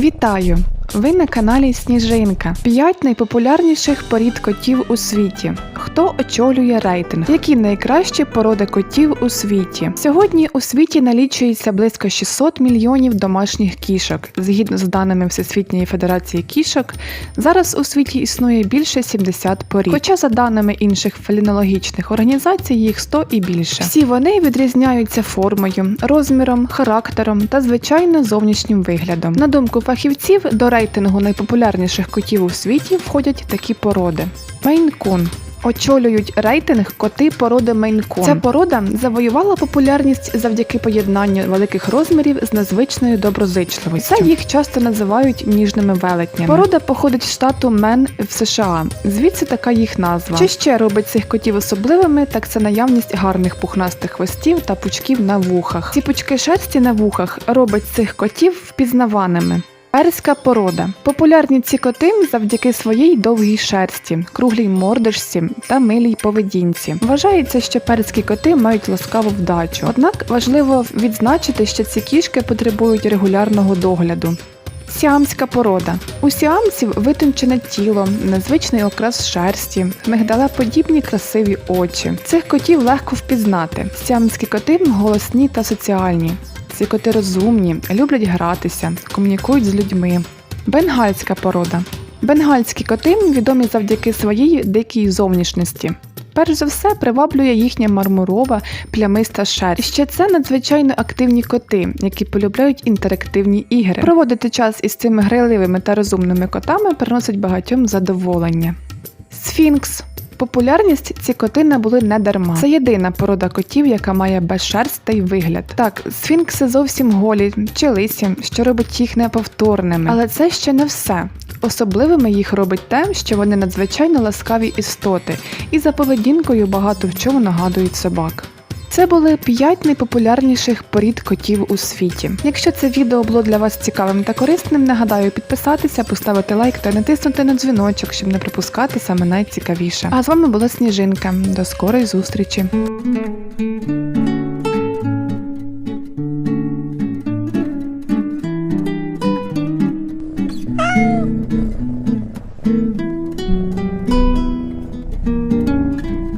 Вітаю! Ви на каналі Сніжинка. П'ять найпопулярніших порід котів у світі. Хто очолює рейтинг? Які найкращі породи котів у світі? Сьогодні у світі налічується близько 600 мільйонів домашніх кішок. Згідно з даними Всесвітньої Федерації кішок, зараз у світі існує більше 70 порід. Хоча за даними інших фелінологічних організацій їх 100 і більше. Всі вони відрізняються формою, розміром, характером та звичайно зовнішнім виглядом. На думку фахівців, до рейтингу найпопулярніших котів у світі входять такі породи: Мейн-кун. Очолюють рейтинг коти породи Мейн-кун. Ця порода завоювала популярність завдяки поєднанню великих розмірів з незвичною доброзичливістю. Це їх часто називають ніжними велетнями. Порода походить з штату Мен в США, звідси така їх назва. Що ще робить цих котів особливими, так це наявність гарних пухнастих хвостів та пучків на вухах. Ці пучки шерсті на вухах робить цих котів впізнаваними. Перська порода. Популярні ці коти завдяки своїй довгій шерсті, круглій мордочці та милій поведінці. Вважається, що перські коти мають ласкаву вдачу. Однак важливо відзначити, що ці кішки потребують регулярного догляду. Сіамська порода. У сіамців витончене тіло, незвичний окрас шерсті, мигдалеподібні красиві очі. Цих котів легко впізнати. Сіамські коти голосні та соціальні. Ці коти розумні, люблять гратися, комунікують з людьми. Бенгальська порода. Бенгальські коти відомі завдяки своїй дикій зовнішності. Перш за все приваблює їхня мармурова плямиста шерсть. Ще це надзвичайно активні коти, які полюбляють інтерактивні ігри. Проводити час із цими грайливими та розумними котами приносить багатьом задоволення. Сфінкс. Популярність ці коти набули не дарма. Це єдина порода котів, яка має безшерстий вигляд. Так, сфінкси зовсім голі чи лисі, що робить їх неповторними. Але це ще не все. Особливими їх робить те, що вони надзвичайно ласкаві істоти, і за поведінкою багато в чому нагадують собак. Це були 5 найпопулярніших порід котів у світі. Якщо це відео було для вас цікавим та корисним, нагадаю підписатися, поставити лайк та натиснути на дзвіночок, щоб не пропускати саме найцікавіше. А з вами була Сніжинка. До скорої зустрічі!